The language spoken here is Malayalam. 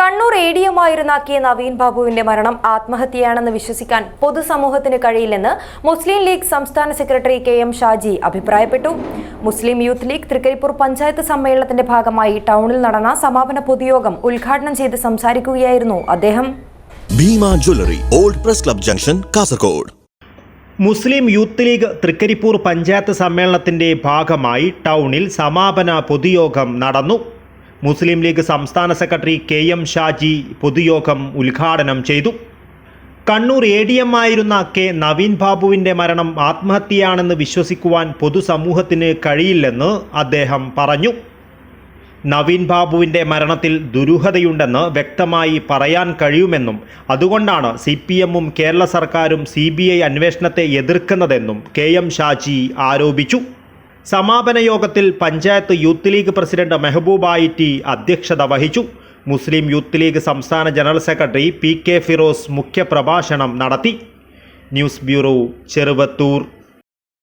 കണ്ണൂർ എ ഡി എമായിരുന്ന കെ നവീൻ ബാബുവിന്റെ മരണം ആത്മഹത്യയാണെന്ന് വിശ്വസിക്കാൻ പൊതുസമൂഹത്തിന് കഴിയില്ലെന്ന് മുസ്ലിം ലീഗ് സംസ്ഥാന സെക്രട്ടറി കെ എം ഷാജി അഭിപ്രായപ്പെട്ടു. മുസ്ലിം യൂത്ത് ലീഗ് തൃക്കരിപ്പൂർ പഞ്ചായത്ത് സമ്മേളനത്തിന്റെ ഭാഗമായി ടൗണിൽ നടന്ന സമാപന പൊതുയോഗം ഉദ്ഘാടനം ചെയ്ത് സംസാരിക്കുകയായിരുന്നു അദ്ദേഹം. Bhima jewellery old press club junction Kasaragod Muslim Youth League Trikaripur panchayat സമ്മേളനത്തിന്റെ ഭാഗമായി ടൗണിൽ സമാപന പൊതുയോഗം നടന്നു. മുസ്ലിം ലീഗ് സംസ്ഥാന സെക്രട്ടറി കെ എം ഷാജി പൊതുയോഗം ഉദ്ഘാടനം ചെയ്തു. കണ്ണൂർ എ ഡി എം ആയിരുന്ന കെ നവീൻ ബാബുവിന്റെ മരണം ആത്മഹത്യയാണെന്ന് വിശ്വസിക്കുവാൻ പൊതുസമൂഹത്തിന് കഴിയില്ലെന്ന് അദ്ദേഹം പറഞ്ഞു. നവീൻ ബാബുവിന്റെ മരണത്തിൽ ദുരൂഹതയുണ്ടെന്ന് വ്യക്തമായി പറയാൻ കഴിയുമെന്നും അതുകൊണ്ടാണ് സി പി എമ്മും കേരള സർക്കാരും സി ബി ഐ അന്വേഷണത്തെ എതിർക്കുന്നതെന്നും കെ എം ഷാജി ആരോപിച്ചു. സമാപന യോഗത്തിൽ പഞ്ചായത്ത് യൂത്ത് ലീഗ് പ്രസിഡന്റ് മെഹബൂബായി ടി അധ്യക്ഷത വഹിച്ചു. മുസ്ലിം യൂത്ത് ലീഗ് സംസ്ഥാന general secretary P K Firoz മുഖ്യപ്രഭാഷണം നടത്തി. News bureau Cheruvathur.